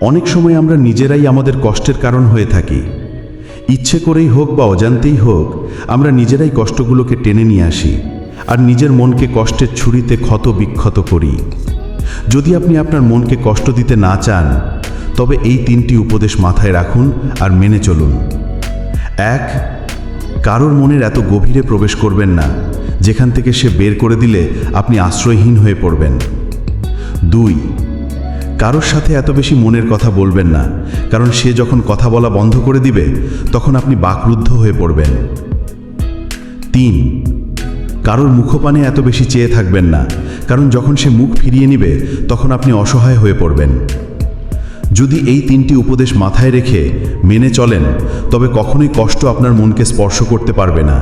অনেক সময় আমরা নিজেরাই আমাদের কষ্টের কারণ হয়ে থাকি। ইচ্ছে করেই হোক বা অজান্তেই হোক, আমরা নিজেরাই কষ্টগুলোকে টেনে নিয়ে আসি আর নিজের মনকে কষ্টের ছুরিতে ক্ষত বিক্ষত করি। যদি আপনি আপনার মনকে কষ্ট দিতে না চান, তবে এই তিনটি উপদেশ মাথায় রাখুন আর মেনে চলুন। এক, কারোর মনের এত গভীরে প্রবেশ করবেন না, যেখান থেকে সে বের করে দিলে আপনি আশ্রয়হীন হয়ে পড়বেন। দুই কারোর সাথে এত বেশি মনের কথা বলবেন না, কারণ সে যখন কথা বলা বন্ধ করে দিবে, তখন আপনি বাকরুদ্ধ হয়ে পড়বেন। তিন, কারোর মুখপানে এত বেশি চেয়ে থাকবেন না, কারণ যখন সে মুখ ফিরিয়ে নিবে, তখন আপনি অসহায় হয়ে পড়বেন। যদি এই তিনটি উপদেশ মাথায় রেখে মেনে চলেন, তবে কখনোই কষ্ট আপনার মনকে স্পর্শ করতে পারবে না।